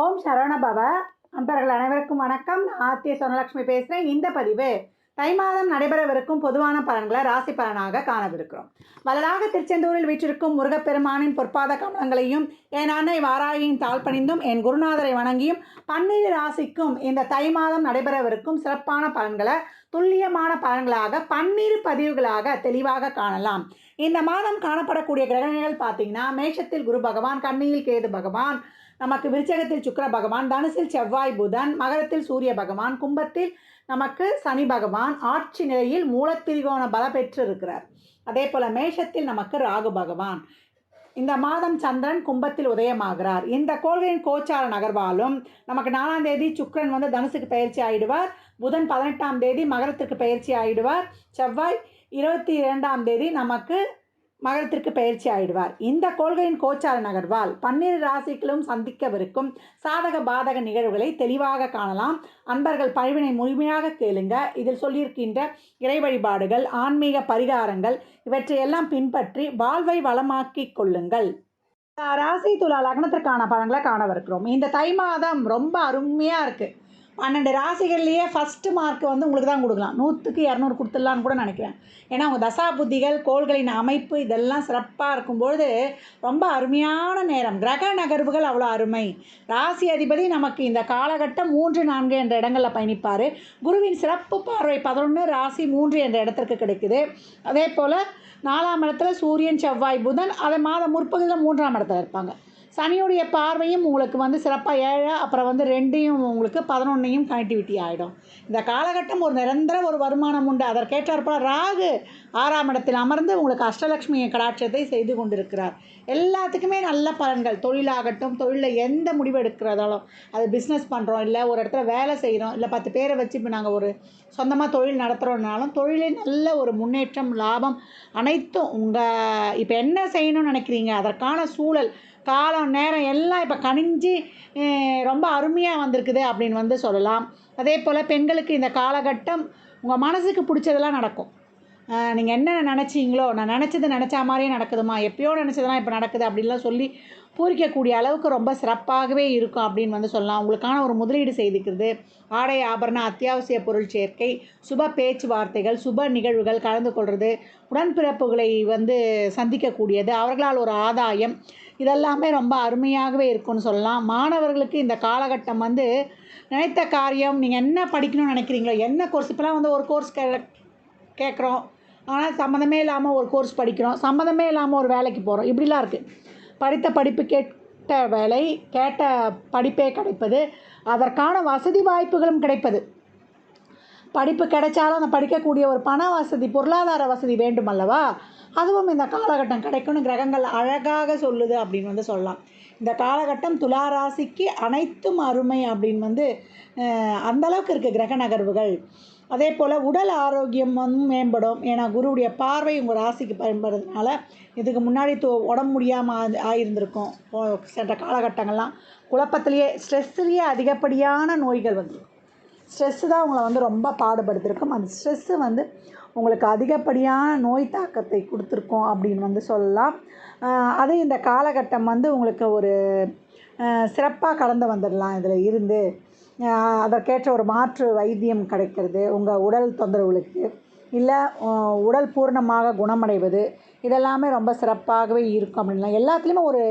ஓம் சரவணபவ அன்பர்கள் அனைவருக்கும் வணக்கம். நான் ஆத்திய சொனலட்சுமி பேசுகிறேன் இந்த பதிவு தை மாதம் நடைபெறவிருக்கும் பொதுவான பலன்களை ராசி பலனாக காணவிருக்கிறோம். வலதாக திருச்செந்தூரில் வீற்றிருக்கும் முருகப்பெருமானின் பொற்பாத கமலங்களையும் என் அன்னை வாராயின் தாழ் பணிந்தும் என் குருநாதரை வணங்கியும் பன்னிரு ராசிக்கும் இந்த தை மாதம் நடைபெறவிருக்கும் சிறப்பான பலன்களை துல்லியமான பலன்களாக பன்னிரு பதிவுகளாக தெளிவாக காணலாம். இந்த மாதம் காணப்படக்கூடிய கிரகங்கள் பார்த்தீங்கன்னா மேஷத்தில் குரு பகவான் கண்ணியில் கேது பகவான் நமக்கு விருச்சகத்தில் சுக்கர பகவான் தனுசில் செவ்வாய் புதன் மகரத்தில் சூரிய பகவான் கும்பத்தில் நமக்கு சனி பகவான் ஆட்சி நிலையில் மூலத்திரிகோண பல பெற்று இருக்கிறார் அதே போல் மேஷத்தில் நமக்கு ராகு பகவான். இந்த மாதம் சந்திரன் கும்பத்தில் உதயமாகிறார். இந்த கோள்களின் கோச்சார நகர்வாலும் நமக்கு நாலாம் தேதி சுக்கிரன் வந்து தனுசுக்கு பயிற்சி ஆயிடுவார். புதன் பதினெட்டாம் தேதி மகரத்திற்கு பயிற்சி ஆயிடுவார். செவ்வாய் இருபத்தி இரண்டாம் தேதி நமக்கு மகரத்திற்கு பயிற்சி ஆயிடுவார். இந்த கொள்கையின் கோச்சார நகர்வால் பன்னிரு ராசிகளும் சந்திக்கவிருக்கும் சாதக பாதக நிகழ்வுகளை தெளிவாக காணலாம். அன்பர்கள் பழிவினை முழுமையாக கேளுங்க. இதில் சொல்லியிருக்கின்ற இறை வழிபாடுகள் ஆன்மீக பரிகாரங்கள் இவற்றையெல்லாம் பின்பற்றி வாழ்வை வளமாக்கிக் கொள்ளுங்கள். ராசி துலா லக்னத்திற்கான பலன்களை காணவிருக்கிறோம். இந்த தை மாதம் ரொம்ப அருமையாக இருக்குது பன்னெண்டு ராசிகள்லேயே ஃபஸ்ட்டு மார்க் வந்து உங்களுக்கு தான் கொடுக்கலாம். நூற்றுக்கு இரநூறு கொடுத்துடலான்னு கூட நினைக்கிறேன். ஏன்னா அவங்க தசா புத்திகள் கோள்களின் அமைப்பு இதெல்லாம் சிறப்பாக இருக்கும்பொழுது ரொம்ப அருமையான நேரம். கிரக நகர்வுகள் அவ்வளோ அருமை. ராசி அதிபதி நமக்கு இந்த காலகட்டம் மூன்று நான்கு என்ற இடங்களில் பயணிப்பார். குருவின் சிறப்பு பார்வை பதினொன்று ராசி மூன்று என்ற இடத்திற்கு கிடைக்குது. அதே போல் நாலாம் இடத்துல சூரியன் செவ்வாய் புதன் அதை மாதம் முற்பகுதியில் மூன்றாம் இடத்துல இருப்பாங்க. சனியுடைய பார்வையும் உங்களுக்கு வந்து சிறப்பாக ஏழை அப்புறம் வந்து ரெண்டையும் உங்களுக்கு பதினொன்றையும் கனெக்டிவிட்டி ஆகிடும் இந்த காலகட்டம் ஒரு நிரந்தர ஒரு வருமானம் உண்டு. அதற்கேற்றாற்போல் ராகு ஆறாம் இடத்தில் அமர்ந்து உங்களுக்கு அஷ்டலட்சுமி கடாட்சத்தை செய்து கொண்டிருக்கிறார். எல்லாத்துக்குமே நல்ல பலன்கள். தொழிலாகட்டும் தொழிலில் எந்த முடிவு எடுக்கிறதாலும் அது பிஸ்னஸ் பண்ணுறோம் இல்லை ஒரு இடத்துல வேலை செய்கிறோம் இல்லை பத்து பேரை வச்சு இப்போ நாங்கள் ஒரு சொந்தமாக தொழில் நடத்துகிறோம்னாலும் தொழிலே நல்ல ஒரு முன்னேற்றம் லாபம் அனைத்தும் உங்கள் இப்போ என்ன செய்யணும்னு நினைக்கிறீங்க? அதற்கான சூழல் காலம் நேரம் எல்லாம் இப்போ கனிஞ்சு ரொம்ப அருமையாக வந்திருக்குது அப்படின்னு வந்து சொல்லலாம். அதே போல் பெண்களுக்கு இந்த காலகட்டம் உங்கள் மனசுக்கு பிடிச்சதெல்லாம் நடக்கும். நீங்கள் என்ன நினச்சிங்களோ நான் நினச்சது நினச்சா மாதிரியே நடக்குதுமா எப்பயோ நினச்சதெல்லாம் இப்போ நடக்குது அப்படின்லாம் சொல்லி பூரிக்கக்கூடிய அளவுக்கு ரொம்ப சிறப்பாகவே இருக்கும் அப்படின்னு வந்து சொல்லலாம். உங்களுக்கான ஒரு முதலீடு செய்துக்கிறது ஆடை ஆபரண அத்தியாவசிய பொருள் சேர்க்கை சுப பேச்சுவார்த்தைகள் சுப நிகழ்வுகள் கலந்து கொள்வது உடன்பிறப்புகளை வந்து சந்திக்கக்கூடியது அவர்களால் ஒரு ஆதாயம் இதெல்லாமே ரொம்ப அருமையாகவே இருக்கும்னு சொல்லலாம். மாணவர்களுக்கு இந்த காலகட்டம் வந்து நினைத்த காரியம் நீங்கள் என்ன படிக்கணும்னு நினைக்கிறீங்களோ என்ன கோர்ஸ் இப்போலாம் வந்து ஒரு கோர்ஸ் கே கேட்குறோம். ஆனால் சம்மந்தமே இல்லாமல் ஒரு கோர்ஸ் படிக்கிறோம். சம்மந்தமே இல்லாமல் ஒரு வேலைக்கு போகிறோம் இப்படிலாம் இருக்குது படித்த படிப்பு கேட்ட வேலை கேட்ட படிப்பே கிடைப்பது. அதற்கான வசதி வாய்ப்புகளும் கிடைப்பது. படிப்பு கிடைச்சாலும் அந்த படிக்கக்கூடிய ஒரு பண வசதி பொருளாதார வசதி வேண்டும் அல்லவா அதுவும் இந்த காலகட்டம் கிடைக்கும்னு கிரகங்கள் அழகாக சொல்லுது அப்படின்னு வந்து சொல்லலாம். இந்த காலகட்டம் துலா ராசிக்கு அனைத்தும் அருமை அப்படின்னு வந்து அந்தளவுக்கு இருக்குது கிரக நகர்வுகள். அதே போல் உடல் ஆரோக்கியம் வந்து மேம்படும். ஏன்னா குருவுடைய பார்வை உங்கள் ராசிக்கு பயன்படுறதுனால இதுக்கு முன்னாடி தோ உடம்பு முடியாமல் ஆயிருந்திருக்கும். சென்ற காலகட்டங்கள்லாம் குழப்பத்திலேயே ஸ்ட்ரெஸ்லேயே அதிகப்படியான நோய்கள் வந்துடும் ஸ்ட்ரெஸ்ஸு தான் உங்களை வந்து ரொம்ப பாடுபடுத்திருக்கும். அந்த ஸ்ட்ரெஸ்ஸு வந்து உங்களுக்கு அதிகப்படியான நோய் தாக்கத்தை கொடுத்துருக்கோம் அப்படின்னு வந்து சொல்லலாம். அது இந்த காலகட்டம் வந்து உங்களுக்கு ஒரு சிறப்பாக கடந்து வந்துடலாம் இதில் இருந்து. அதற்கேற்ற ஒரு மாற்று வைத்தியம் கிடைக்கிறது உங்கள் உடல் தொந்தரவுகளுக்கு. இல்லை உடல் பூர்ணமாக குணமடைவது இதெல்லாமே ரொம்ப சிறப்பாகவே இருக்கும் அப்படின்லாம். எல்லாத்துலேயுமே ஒரு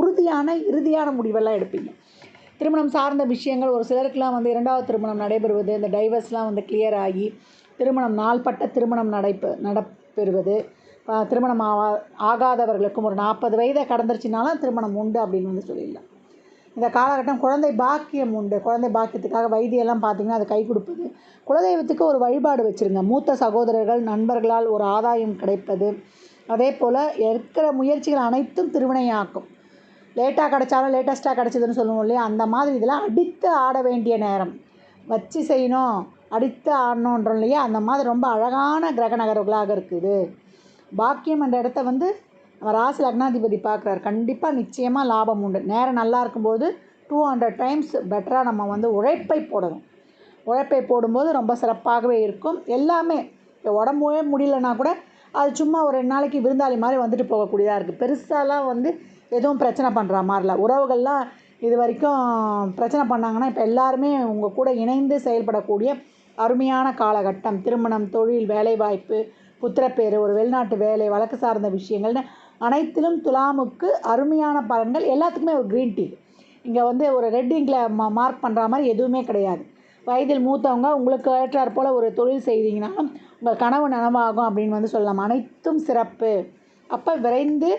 உறுதியான இறுதியான முடிவெல்லாம் எடுப்பீங்க. திருமணம் சார்ந்த விஷயங்கள் ஒரு சிலருக்குலாம் வந்து இரண்டாவது திருமணம் நடைபெறுவது இந்த டைவர்ஸ்லாம் வந்து கிளியர் ஆகி திருமணம் நாள்பட்ட திருமணம் நடைபெ நடைபெறுவது. திருமணம் ஆவா ஆகாதவர்களுக்கும் ஒரு நாற்பது வயதை கடந்துருச்சுனாலும் திருமணம் உண்டு அப்படின்னு வந்து சொல்லிடலாம். இந்த காலகட்டம் குழந்தை பாக்கியம் உண்டு. குழந்தை பாக்கியத்துக்காக வைத்தியெல்லாம் பார்த்திங்கன்னா அது கை கொடுப்பது. குலதெய்வத்துக்கு ஒரு வழிபாடு வச்சுருங்க. மூத்த சகோதரர்கள் நண்பர்களால் ஒரு ஆதாயம் கிடைப்பது. அதே போல் இருக்கிற முயற்சிகள் அனைத்தும் திருவினையாக்கும். லேட்டாக கிடச்சாலும் லேட்டஸ்ட்டாக கிடச்சிதுன்னு சொல்லுவோம் இல்லையா? அந்த மாதிரி இதெல்லாம் அடித்து ஆட வேண்டிய நேரம். வச்சு செய்யணும் அடித்து ஆடணுன்றோம் இல்லையா? அந்த மாதிரி ரொம்ப அழகான கிரக நகர்களாக இருக்குது. பாக்கியம் என்ற இடத்த வந்து நம்ம ராசி லக்னாதிபதி பார்க்குறாரு. கண்டிப்பாக நிச்சயமாக லாபம் உண்டு. நேரம் நல்லா இருக்கும்போது டூ ஹண்ட்ரட் டைம்ஸ் பெட்டராக நம்ம வந்து உழைப்பை போடணும். உழைப்பை போடும்போது ரொம்ப சிறப்பாகவே இருக்கும். எல்லாமே இப்போ உடம்பே முடியலன்னா கூட அது சும்மா ஒரு ரெண்டு நாளைக்கு விருந்தாளி மாதிரி வந்துட்டு போகக்கூடியதாக இருக்குது பெருசாலாம் வந்து எதுவும் பிரச்சனை பண்ணுற மாதிரில உறவுகள்லாம் இது வரைக்கும் பிரச்சனை பண்ணாங்கன்னா இப்போ எல்லாருமே உங்கள் கூட இணைந்து செயல்படக்கூடிய அருமையான காலகட்டம். திருமணம் தொழில் வேலைவாய்ப்பு புத்திரப்பேறு ஒரு வெளிநாட்டு வேலை வழக்கு சார்ந்த விஷயங்கள்னு அனைத்திலும் துலாமுக்கு அருமையான பலன்கள். எல்லாத்துக்குமே ஒரு க்ரீன் டீ இங்கே வந்து ஒரு ரெட் இங்கில் மா மார்க் பண்ணுற மாதிரி எதுவுமே கிடையாது. வயதில் மூத்தவங்க உங்களுக்கு ஏற்றாற் போல் ஒரு தொழில் செய்தீங்கனாலும் உங்கள் கனவு நனவாகும் அப்படின்னு வந்து சொல்லலாம். அனைத்தும் சிறப்பு. அப்போ விரைந்து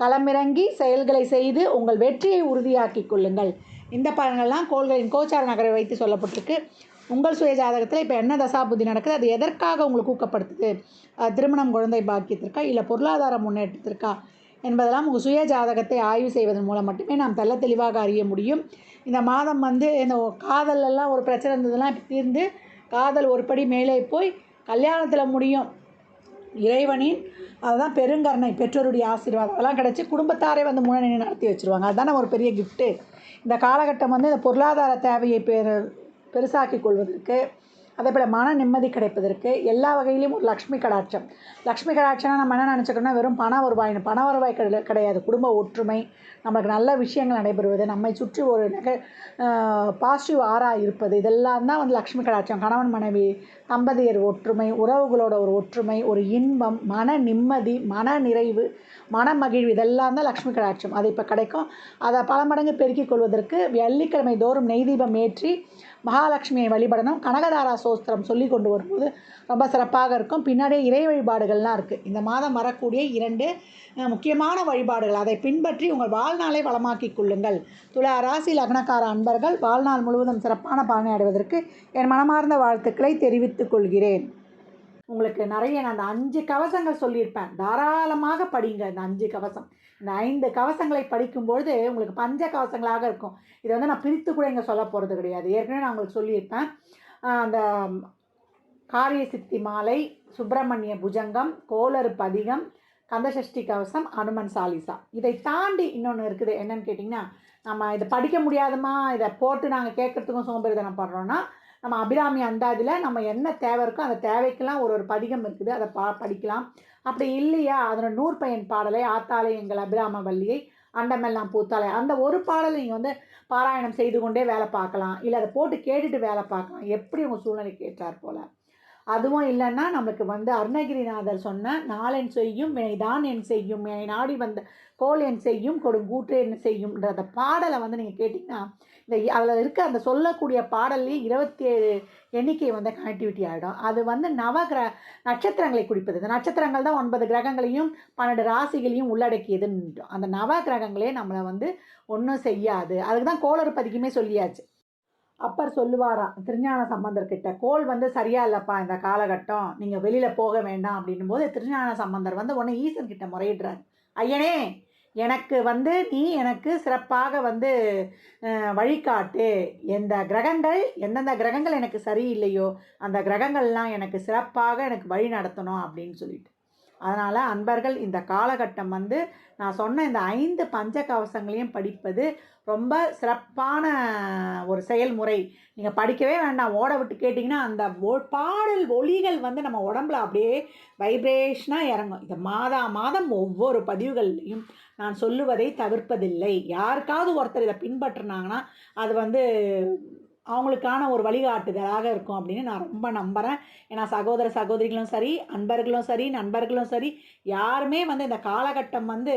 களமிறங்கி செயல்களை செய்து உங்கள் வெற்றியை உறுதியாக்கி கொள்ளுங்கள். இந்த பலன்கள்லாம் கோள்களின் கோச்சார நகரை வைத்து சொல்லப்பட்டிருக்கு. உங்கள் சுய ஜாதகத்தில் இப்போ என்ன தசாபுத்தி நடக்குது? அது எதற்காக உங்களுக்கு ஊக்கப்படுத்துது? திருமணம் குழந்தை பாக்கியத்திற்கா? இல்லை பொருளாதார முன்னேற்றத்திற்கா? என்பதெல்லாம் உங்கள் சுய ஜாதகத்தை ஆய்வு செய்வதன் மூலம் மட்டுமே நாம் தெல்ல தெளிவாக அறிய முடியும். இந்த மாதம் வந்து இந்த காதலெல்லாம் ஒரு பிரச்சனை இருந்ததுலாம் இப்போ தீர்ந்து காதல் ஒரு படி மேலே போய் கல்யாணத்தில் முடியும். இறைவனின் அதுதான் பெருங்கருணை பெற்றோருடைய ஆசீர்வாதம். அதெல்லாம் கிடச்சி குடும்பத்தாரே வந்து முன்னணி நடத்தி வச்சுருவாங்க. அதுதானே ஒரு பெரிய கிஃப்ட்டு இந்த காலகட்டம் வந்து இந்த பொருளாதார தேவையை பெரு பெருசாக்கி கொள்வதற்கு அதே போல் மன நிம்மதி கிடைப்பதற்கு எல்லா வகையிலும் ஒரு லக்ஷ்மி கடாட்சம். லக்ஷ்மி கடாட்சம்னா நம்ம என்ன நினச்சிக்கணும்னா வெறும் பண வருவாய் பண வருவாய் கிடையாது. குடும்ப ஒற்றுமை நம்மளுக்கு நல்ல விஷயங்கள் நடைபெறுவது நம்மை சுற்றி ஒரு நெக பாசிட்டிவ் ஆறா இருப்பது இதெல்லாம் தான் வந்து லக்ஷ்மி கடாட்சம். கணவன் மனைவி தம்பதியர் ஒற்றுமை உறவுகளோட ஒரு ஒற்றுமை ஒரு இன்பம் மன நிம்மதி மன நிறைவு மன மகிழ்வு இதெல்லாம் தான் லக்ஷ்மி கடாட்சம். அது இப்போ கிடைக்கும். அதை பல மடங்கு பெருக்கிக் கொள்வதற்கு வெள்ளிக்கிழமை தோறும் நெய் தீபம் ஏற்றி மகாலட்சுமியை வழிபடணும் கனகதாரா சோஸ்திரம் சொல்லி கொண்டு வரும்போது ரொம்ப சிறப்பாக இருக்கும். பின்னாடியே இறை வழிபாடுகள்லாம் இருக்குது இந்த மாதம் வரக்கூடிய இரண்டு முக்கியமான வழிபாடுகள். அதை பின்பற்றி உங்கள் வாழ்நாளை வளமாக்கிக் கொள்ளுங்கள். துலா ராசி லக்னக்கார அன்பர்கள் வாழ்நாள் முழுவதும் சிறப்பான பலனை அடைவதற்கு என் மனமார்ந்த வாழ்த்துக்களை தெரிவித்துக் கொள்கிறேன். உங்களுக்கு நிறைய நான் அந்த அஞ்சு கவசங்கள் சொல்லியிருப்பேன். தாராளமாக படிங்க இந்த அஞ்சு கவசம். நான் ஐந்து கவசங்களை படிக்கும்பொழுது உங்களுக்கு பஞ்ச கவசங்களாக இருக்கும். இதை வந்து நான் பிரித்து கூட இங்கே சொல்ல போகிறது கிடையாது. ஏற்கனவே நான் உங்களுக்கு சொல்லியிருப்பேன். அந்த காரிய சித்தி மாலை சுப்பிரமணிய புஜங்கம் கோலரு பதிகம் கந்தசஷ்டி கவசம் அனுமன் சாலிசா. இதை தாண்டி இன்னொன்று இருக்குது. என்னன்னு கேட்டிங்கன்னா நம்ம இதை படிக்க முடியாதமா இதை போட்டு நாங்கள் கேட்குறதுக்கும் சோம்பேறிதனம் படுறோன்னா நம்ம அபிராமி அந்தாதியில் நம்ம என்ன தேவை இருக்கோ அந்த தேவைக்கெல்லாம் ஒரு ஒரு பதிகம் இருக்குது. அதை பா படிக்கலாம். அப்படி இல்லையா? அதனோட நூற்பயன் பாடலை ஆத்தாலை எங்கள் அபிராம வள்ளியை அண்டமெல்லாம் பூத்தாலை அந்த ஒரு பாடலை நீங்கள் வந்து பாராயணம் செய்து கொண்டே வேலை பார்க்கலாம். இல்லை அதை போட்டு கேட்டுட்டு வேலை பார்க்கலாம். எப்படி உங்கள் சூழ்நிலைக்கு ஏற்றார் போல். அதுவும் இல்லைன்னா நம்மளுக்கு வந்து அருணகிரிநாதர் சொன்ன நாளென் செய்யும் வினைதான் என் செய்யும். என்னை நாடி வந்த கோல் என் செய்யும் கொடுங்கூற்று என்ன செய்யும்ன்ற அந்த பாடலை வந்து நீங்கள் கேட்டிங்கன்னா இந்த அதில் இருக்க அந்த சொல்லக்கூடிய பாடல்லையே இருபத்தி ஏழு எண்ணிக்கை வந்து கனெக்டிவிட்டி ஆகிடும் அது வந்து நவ கிர நட்சத்திரங்களை குறிப்பது. இந்த நட்சத்திரங்கள் தான் ஒன்பது கிரகங்களையும் பன்னெண்டு ராசிகளையும் உள்ளடக்கியதுன்னு அந்த நவ கிரகங்களே நம்மளை வந்து ஒன்றும் செய்யாது. அதுக்கு தான் கோளறு பதிக்குமே சொல்லியாச்சு. அப்பர் சொல்லுவாராம் திருஞான சம்பந்தர்கிட்ட கோல் வந்து சரியா இல்லைப்பா இந்த காலகட்டம். நீங்கள் வெளியில் போக வேண்டாம். அப்படின்னும் போது திருஞான சம்பந்தர் வந்து உடனே ஈசன் கிட்ட முறையிடுறாரு. ஐயனே எனக்கு வந்து நீ எனக்கு சிறப்பாக வந்து வழிகாட்டு. எந்த கிரகங்கள் எந்தெந்த கிரகங்கள் எனக்கு சரியில்லையோ அந்த கிரகங்கள்லாம் எனக்கு சிறப்பாக எனக்கு வழி நடத்தணும் அப்படின்னு சொல்லிட்டு. அதனால் அன்பர்கள் இந்த காலகட்டம் வந்து நான் சொன்ன இந்த ஐந்து பஞ்ச கவசங்களையும் படிப்பது ரொம்ப சிறப்பான ஒரு செயல்முறை. நீங்கள் படிக்கவே வேண்டாம். ஓட விட்டு கேட்டிங்கன்னா அந்த ஒ- பாடல் ஒளிகள் வந்து நம்ம உடம்புல அப்படியே வைப்ரேஷனாக இறங்கும். இந்த மாதா மாதம் ஒவ்வொரு பதிவுகள்லையும் நான் சொல்லுவதை தவிர்ப்பதில்லை. யாருக்காவது ஒருத்தர் இதை பின்பற்றினாங்கன்னா அது வந்து அவங்களுக்கான ஒரு வழிகாட்டுதலாக இருக்கும் அப்படின்னு நான் ரொம்ப நம்புகிறேன் ஏன்னா சகோதர சகோதரிகளும் சரி அன்பர்களும் சரி நண்பர்களும் சரி யாருமே வந்து இந்த காலகட்டம் வந்து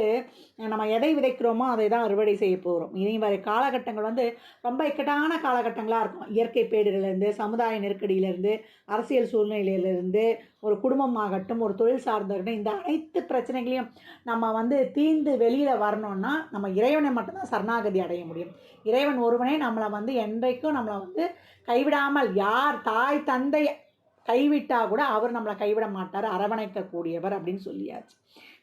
நம்ம எதை விதைக்கிறோமோ அதை தான் அறுவடை செய்ய போகிறோம் இனி வரை காலகட்டங்கள் வந்து ரொம்ப இக்கட்டான காலகட்டங்களாக இருக்கும். இயற்கை பேரிடர்லேருந்து சமுதாய நெருக்கடியிலேருந்து அரசியல் சூழ்நிலையிலேருந்து ஒரு குடும்பமாகட்டும் ஒரு தொழில் சார்ந்தவர்கள் இந்த அனைத்து பிரச்சனைகளையும் நம்ம வந்து தீர்ந்து வெளியில் வரணும்னா நம்ம இறைவனை மட்டும்தான் சரணாகதி அடைய முடியும். இறைவன் ஒருவனே நம்மளை வந்து என்றைக்கும் நம்மளை வந்து கைவிடாமல் யார் தாய் தந்தை கைவிட்டால் கூட அவர் நம்மளை கைவிட மாட்டார். அரவணைக்கக்கூடியவர் அப்படின்னு சொல்லியாச்சு.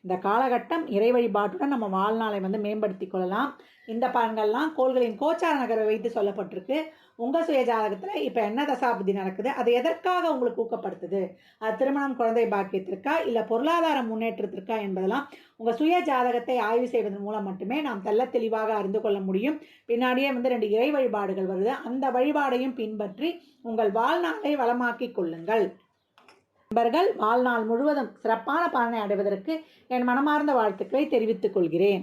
இந்த காலகட்டம் இறை வழிபாட்டுடன் நம்ம வாழ்நாளை வந்து மேம்படுத்தி கொள்ளலாம். இந்த பலன்கள்லாம் கோள்களின் கோச்சார நகரை வைத்து சொல்லப்பட்டிருக்கு. உங்கள் சுய ஜாதகத்தில் இப்போ என்ன தசாபதி நடக்குது? அது எதற்காக உங்களுக்கு ஊக்கப்படுத்துது? அது திருமணம் குழந்தை பாக்கியத்திற்கா? இல்லை பொருளாதார முன்னேற்றத்திற்கா என்பதெல்லாம் உங்கள் சுய ஜாதகத்தை ஆய்வு செய்வதன் மூலம் மட்டுமே நாம் தெல்ல தெளிவாக அறிந்து கொள்ள முடியும். பின்னாடியே வந்து ரெண்டு இறை வழிபாடுகள் வருது. அந்த வழிபாடையும் பின்பற்றி உங்கள் வாழ்நாளை வளமாக்கிக் கொள்ளுங்கள். நண்பர்கள் வாழ்நாள் முழுவதும் சிறப்பான பலனை அடைவதற்கு என் மனமார்ந்த வாழ்த்துக்களை தெரிவித்துக் கொள்கிறேன்.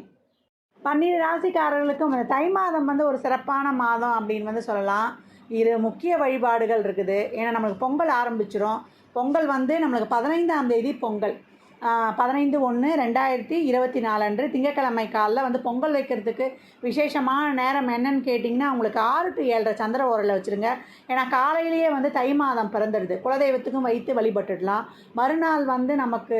பன்னிரு ராசிக்காரர்களுக்கும் இந்த தை மாதம் வந்து ஒரு சிறப்பான மாதம் அப்படின்னு வந்து சொல்லலாம். இரு முக்கிய வழிபாடுகள் இருக்குது. ஏன்னா நம்மளுக்கு பொங்கல் ஆரம்பிச்சிடும் பொங்கல் வந்து நம்மளுக்கு பதினைந்தாம் தேதி பொங்கல். பதினைந்து ஒன்று ரெண்டாயிரத்தி இருபத்தி நாலு அன்று திங்கக்கிழமை காலில் வந்து பொங்கல் வைக்கிறதுக்கு விசேஷமான நேரம் என்னன்னு கேட்டிங்கன்னா உங்களுக்கு ஆறு டு ஏழரை சந்திர ஓரில் வச்சுருங்க. ஏன்னா காலையிலேயே வந்து தை மாதம் பிறந்துடுது குலதெய்வத்துக்கும் வைத்து வழிபட்டுடலாம். மறுநாள் வந்து நமக்கு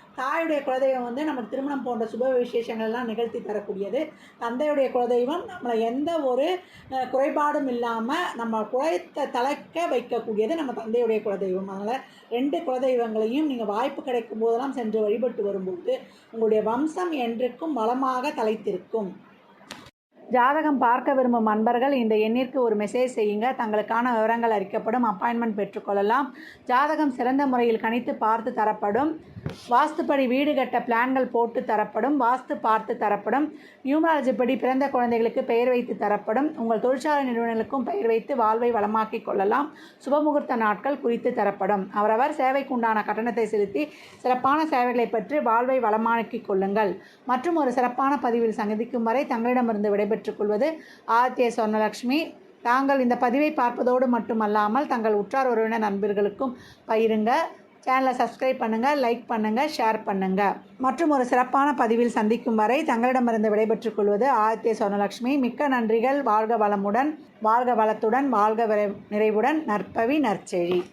தாயுடைய குலதெய்வம் வந்து நமக்கு திருமணம் போன்ற சுப விசேஷங்கள்லாம் நிகழ்த்தி தரக்கூடியது. தந்தையுடைய குலதெய்வம் நம்மளை எந்த ஒரு குறைபாடும் இல்லாமல் நம்ம குழைத்த தலைக்க வைக்கக்கூடியது நம்ம தந்தையுடைய குலதெய்வம். அதனால் ரெண்டு குலதெய்வங்களையும் நீங்கள் வாய்ப்பு கிடைக்கும் போதெல்லாம் சென்று வழிபட்டு வரும்போது உங்களுடைய வம்சம் என்றுக்கும் வளமாக தலைத்திருக்கும் ஜாதகம் பார்க்க விரும்பும் அன்பர்கள் இந்த எண்ணிற்கு ஒரு மெசேஜ் செய்யுங்க. தங்களுக்கான விவரங்கள் அறிக்கப்படும். அப்பாயின்மெண்ட் பெற்றுக்கொள்ளலாம் ஜாதகம் சிறந்த முறையில் கணித்து பார்த்து தரப்படும். வாஸ்துப்படி வீடு கட்ட பிளான்கள் போட்டு தரப்படும் வாஸ்து பார்த்து தரப்படும் நியூமராலஜி படி பிறந்த குழந்தைகளுக்கு பெயர் வைத்து தரப்படும் உங்கள் தொழிற்சாலை நிறுவனங்களுக்கும் பெயர் வைத்து வாழ்வை வளமாக்கி கொள்ளலாம் சுபமுகூர்த்த நாட்கள் குறித்து தரப்படும். அவரவர் சேவைக்கு உண்டான கட்டணத்தை செலுத்தி சிறப்பான சேவைகளை பெற்று வாழ்வை வளமாக்கி கொள்ளுங்கள். மற்றும் ஒரு சிறப்பான பதிவில் சந்திக்கும் வரை தங்களிடமிருந்து விடைபெற்றுக் கொள்வது ஆதித்ய சொர்ணலக்ஷ்மி. தாங்கள் இந்த பதிவை பார்ப்பதோடு மட்டுமல்லாமல் தங்கள் உற்றார் உறவினர் நண்பர்களுக்கும் பயிருங்க சேனலை சப்ஸ்கிரைப் பண்ணுங்கள் லைக் பண்ணுங்கள் ஷேர் பண்ணுங்கள் மற்றும் ஒரு சிறப்பான பதிவில் சந்திக்கும் வரை தங்களிடமிருந்து விடைபெற்றுக் கொள்வது ஆதித்ய சொர்ணலக்ஷ்மி. மிக்க நன்றிகள். வாழ்க வளமுடன் வாழ்க வளத்துடன் வாழ்க விரை- நிறைவுடன். நற்பவி நற்செழி.